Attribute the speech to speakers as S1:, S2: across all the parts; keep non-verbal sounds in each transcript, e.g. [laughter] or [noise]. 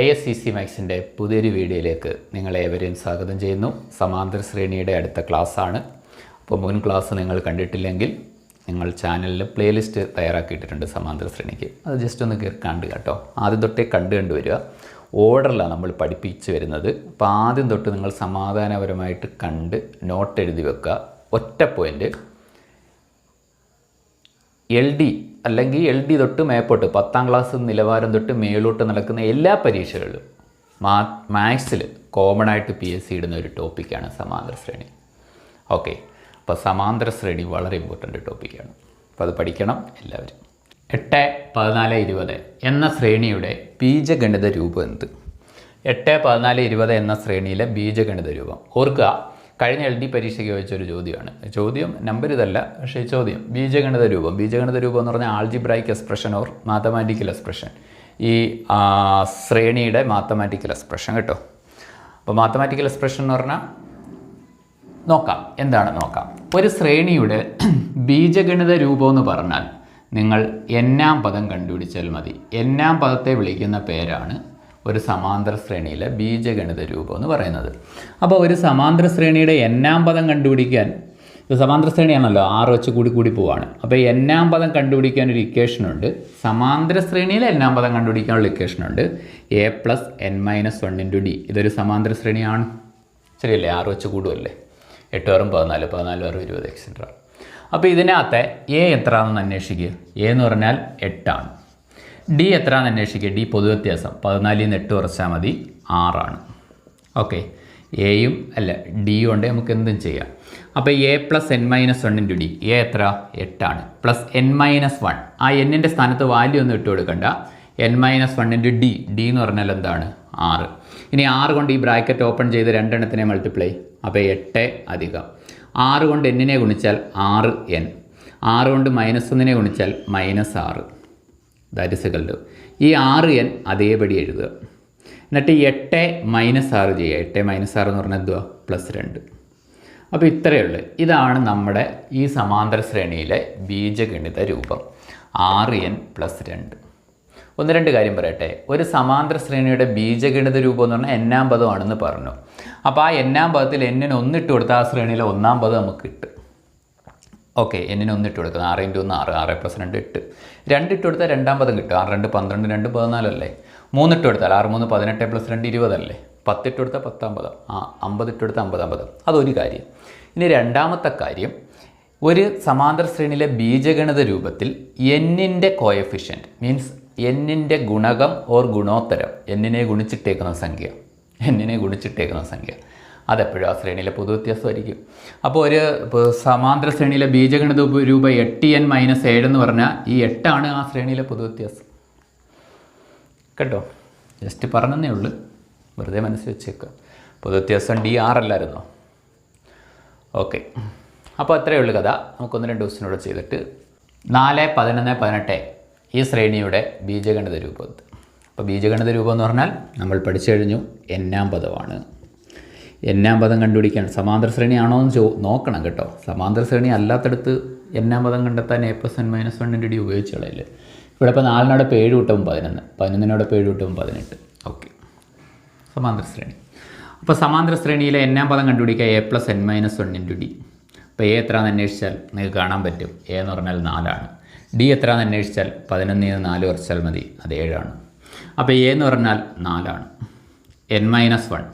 S1: A S C C മാക്സിന്റെ പുതിയൊരു വീഡിയോയിലേക്ക് നിങ്ങളെ ഏവരെയും സ്വാഗതം ചെയ്യുന്നു. സമാന്തര ശ്രേണിയുടെ അടുത്ത ക്ലാസ്സാണ്. അപ്പോൾ മുൻ ക്ലാസ് നിങ്ങൾ കണ്ടിട്ടില്ലെങ്കിൽ നിങ്ങൾ ചാനലിൽ പ്ലേലിസ്റ്റ് തയ്യാറാക്കിയിട്ടുണ്ട് സമാന്തര ശ്രേണിക്ക്. അത് ജസ്റ്റ് ഒന്ന് കണ്ട് കേട്ടോ. ആദ്യം തൊട്ടേ കണ്ട് കണ്ടു വരിക ഓർഡറിലാണ് നമ്മൾ പഠിപ്പിച്ചു വരുന്നത്. അപ്പോൾ ആദ്യം തൊട്ട് നിങ്ങൾ സമാധാനപരമായിട്ട് കണ്ട് നോട്ട് എഴുതി വെക്കുക. ഒറ്റ പോയിന്റ് എൽ ഡി അല്ലെങ്കിൽ എൽ ഡി തൊട്ട് മേപ്പോട്ട് പത്താം ക്ലാസ് നിലവാരം തൊട്ട് മേലോട്ട് നടക്കുന്ന എല്ലാ പരീക്ഷകളിലും മാ മാത്സിൽ കോമൺ ആയിട്ട് പി എസ് സി ഇടുന്ന ഒരു ടോപ്പിക്കാണ് സമാന്തര ശ്രേണി. ഓക്കെ അപ്പോൾ സമാന്തര ശ്രേണി വളരെ ഇമ്പോർട്ടന്റ് ടോപ്പിക്കാണ് അപ്പോൾ അത് പഠിക്കണം എല്ലാവരും. എട്ട് പതിനാല് ഇരുപത് എന്ന ശ്രേണിയുടെ ബീജഗണിത രൂപം എന്ത്? എട്ട് പതിനാല് ഇരുപത് എന്ന ശ്രേണിയിലെ ബീജഗണിത രൂപം. ഓർക്കുക കഴിഞ്ഞ എൽ ഡി പരീക്ഷയ്ക്ക് ചോദിച്ചൊരു ചോദ്യമാണ്. ചോദ്യം നമ്പർ ഇതല്ല പക്ഷേ ചോദ്യം. ബീജഗണിത രൂപം. ബീജഗണിത രൂപം എന്ന് പറഞ്ഞാൽ algebraic expression or mathematical expression ഈ ശ്രേണിയുടെ മാത്തമാറ്റിക്കൽ എക്സ്പ്രഷൻ കേട്ടോ. അപ്പോൾ മാത്തമാറ്റിക്കൽ എക്സ്പ്രഷൻ എന്ന് പറഞ്ഞാൽ നോക്കാം. എന്താണ് നോക്കാം? ഒരു ശ്രേണിയുടെ [clears throat] ബീജഗണിത രൂപം എന്ന് പറഞ്ഞാൽ നിങ്ങൾ എന്നാം പദം കണ്ടുപിടിച്ചാൽ മതി. എന്നാം പദത്തെ വിളിക്കുന്ന പേരാണ് ഒരു സമാന്തര ശ്രേണിയിലെ ബീജഗണിത രൂപം എന്ന് പറയുന്നത്. അപ്പോൾ ഒരു സമാന്തര ശ്രേണിയുടെ എന്നാം പദം കണ്ടുപിടിക്കാൻ ഇത് സമാന്തര ശ്രേണിയാണല്ലോ ആറ് വെച്ച് കൂടി കൂടി പോവാണ്. അപ്പോൾ എന്നാം പദം കണ്ടുപിടിക്കാൻ ഒരു ഇക്വേഷനുണ്ട് സമാന്തര ശ്രേണിയിലെ എന്നാം പദം കണ്ടുപിടിക്കാനുള്ള ഇക്വേഷനുണ്ട് A plus N minus one into D ഇതൊരു സമാന്തര ശ്രേണിയാണ്. ശരിയല്ലേ? ആറ് വെച്ച് കൂടുമല്ലേ എട്ട് ആറും പതിനാല് പതിനാല് ആറും ഇരുപത് എക്സെട്ര അപ്പോൾ ഇതിനകത്തെ എ എത്രയാണെന്ന് അന്വേഷിക്കുക. എ എന്ന് പറഞ്ഞാൽ എട്ടാണ്. ഡി എത്രയാണെന്ന് അന്വേഷിക്കുക ഡി പൊതുവ്യത്യാസം പതിനാലിൽ നിന്ന് എട്ട് കുറച്ചാൽ മതി. ആറാണ്. ഓക്കെ. എയും അല്ല ഡിയും ഉണ്ട് നമുക്ക് എന്തും ചെയ്യാം. അപ്പോൾ A plus N minus one into D. A എത്ര? എട്ടാണ്. Plus N minus one. ആ എന്നിന്റെ സ്ഥാനത്ത് വാല്യൂ ഒന്നും ഇട്ട് കൊടുക്കണ്ട. N minus one into D. D എന്ന് പറഞ്ഞാൽ എന്താണ്? ആറ്. ഇനി ആറ് കൊണ്ട് ഈ ബ്രാക്കറ്റ് ഓപ്പൺ ചെയ്ത് രണ്ടെണ്ണത്തിനെ മൾട്ടിപ്ലൈ അപ്പോൾ എട്ട് അധികം. ആറ് കൊണ്ട് എന്നിനെ ഗുണിച്ചാൽ ആറ് എൻ. ആറ് കൊണ്ട് മൈനസ് ഒന്നിനെ ഗുണിച്ചാൽ മൈനസ് ആറ്. ദാറ്റ് ഇസ് ടു ഈ ആറ് എൻ അതേപടി എഴുതുക. എന്നിട്ട് എട്ട് മൈനസ് ആറ് ചെയ്യുക എട്ട് മൈനസ് ആറ് എന്ന് പറഞ്ഞാൽ എന്തുവാ? പ്ലസ് രണ്ട്. അപ്പോൾ ഇത്രയേ ഉള്ളൂ. ഇതാണ് നമ്മുടെ ഈ സമാന്തര ശ്രേണിയിലെ ബീജഗണിത രൂപം. ആറ് എൻ പ്ലസ് രണ്ട്. ഒന്ന് രണ്ട് കാര്യം പറയട്ടെ. ഒരു സമാന്തര ശ്രേണിയുടെ ബീജഗണിത രൂപം എന്ന് പറഞ്ഞാൽ എന്നാം പദമാണെന്ന് പറഞ്ഞു. അപ്പോൾ ആ എന്നാം പദത്തിൽ എന്നിന് ഒന്നിട്ട് കൊടുത്താൽ ആ ശ്രേണിയിലെ ഒന്നാം പദം നമുക്ക് കിട്ടും. ഓക്കെ എന്നിന് ഒന്നിട്ട് കൊടുക്കുന്നത് ആറ് ഇന്റു ഒന്ന് ആറ് ആറ് പ്ലസ് രണ്ട് എട്ട്. രണ്ടിട്ട് കൊടുത്താൽ രണ്ടാം പദം കിട്ടും. ആറ് രണ്ട് പന്ത്രണ്ട് രണ്ട് പതിനാലല്ലേ? മൂന്നിട്ട് കൊടുത്താൽ ആറ് മൂന്ന് പതിനെട്ട് പ്ലസ് രണ്ട് ഇരുപതല്ലേ? പത്തിട്ട് കൊടുത്താൽ പത്താം പദം. ആ അമ്പതിട്ട് കൊടുത്താൽ അമ്പതാം പദം. അതൊരു കാര്യം. ഇനി രണ്ടാമത്തെ കാര്യം ഒരു സമാന്തര ശ്രേണിയിലെ ബീജഗണിത രൂപത്തിൽ എന്നിന്റെ കോയഫിഷ്യന്റ് മീൻസ് എന്നിന്റെ ഗുണകം ഓർ ഗുണോത്തരം എന്നിനെ ഗുണിച്ചിട്ടേക്കുന്ന സംഖ്യ. എന്നിനെ ഗുണിച്ചിട്ടേക്കുന്ന സംഖ്യ. അതെപ്പോഴും ആ ശ്രേണിയിലെ പൊതു വ്യത്യാസമായിരിക്കും. അപ്പോൾ ഒരു സമാന്തര ശ്രേണിയിലെ ബീജഗണിത രൂപ എട്ട് എൻ മൈനസ് ഏഴ് എന്ന് പറഞ്ഞാൽ ഈ എട്ടാണ് ആ ശ്രേണിയിലെ പൊതു വ്യത്യാസം. കേട്ടോ? ജസ്റ്റ് പറഞ്ഞതേ ഉള്ളൂ. വെറുതെ മനസ്സിൽ വെച്ചേക്കുക പൊതു വ്യത്യാസം ഡി ആർ അല്ലായിരുന്നോ? ഓക്കെ. അപ്പോൾ അത്രയേ ഉള്ളൂ കഥ. നമുക്കൊന്ന് രണ്ട് ദിവസത്തിനൂടെ ചെയ്തിട്ട് നാല് പതിനൊന്ന് പതിനെട്ട് ഈ ശ്രേണിയുടെ ബീജഗണിത രൂപം. അപ്പോൾ ബീജഗണിത രൂപം എന്ന് പറഞ്ഞാൽ നമ്മൾ പഠിച്ചു കഴിഞ്ഞു എന്നാം പദമാണ്. എന്നാം പദം കണ്ടുപിടിക്കാൻ സമാന്തര ശ്രേണി ആണോ എന്ന് ചോ നോക്കണം കേട്ടോ. സമാന്തര ശ്രേണി അല്ലാത്തടത്ത് എന്നാം പദം കണ്ടെത്താൻ എ പ്ലസ് എൻ മൈനസ് വണ്ണിന്റെ ഡി ഉപയോഗിച്ച് കളയില്ലേ ഇവിടെ ഇപ്പോൾ നാലിനോടൊപ്പം ഏഴ് കൂട്ടവും പതിനൊന്ന്. പതിനൊന്നിനോടൊപ്പം ഏഴ് കൂട്ടവും പതിനെട്ട്. ഓക്കെ. സമാന്തര ശ്രേണി. അപ്പോൾ സമാന്തര ശ്രേണിയിലെ എന്നാം പദം കണ്ടുപിടിക്കുക A plus N minus one into D അപ്പോൾ എ എത്രയാണെന്ന് അന്വേഷിച്ചാൽ നിങ്ങൾക്ക് കാണാൻ പറ്റും. എ എന്ന് പറഞ്ഞാൽ നാലാണ്. ഡി എത്രയാണെന്ന് അന്വേഷിച്ചാൽ പതിനൊന്നിൽ നിന്ന് നാല് കുറച്ചാൽ മതി. അത് ഏഴാണ്. അപ്പോൾ എ എന്ന് പറഞ്ഞാൽ നാലാണ്. N minus one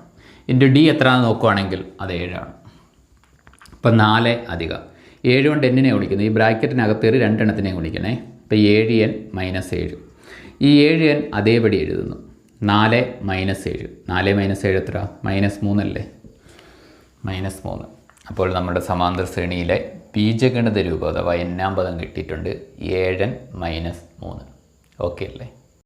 S1: into D എത്രയാണെന്ന് നോക്കുവാണെങ്കിൽ അത് ഏഴാണ്. ഇപ്പം നാല് അധികം. ഏഴ് കൊണ്ട് എന്നിനെ വിളിക്കുന്നത് ഈ ബ്രാക്കറ്റിനകത്ത് കയറി രണ്ടെണ്ണത്തിനെ വിളിക്കണേ ഇപ്പം ഏഴ് എൻ മൈനസ് ഏഴ്. ഈ ഏഴ് എൻ അതേപടി എഴുതുന്നു. നാല് മൈനസ് ഏഴ്. നാല് മൈനസ് ഏഴ് എത്ര? മൈനസ് മൂന്നല്ലേ മൈനസ് മൂന്ന്. അപ്പോൾ നമ്മുടെ സമാന്തര ശ്രേണിയിലെ ബീജഗണിത രൂപം അഥവാ എന്നാം പദം കിട്ടിയിട്ടുണ്ട്. ഏഴൻ മൈനസ് മൂന്ന്. ഓക്കെ അല്ലേ?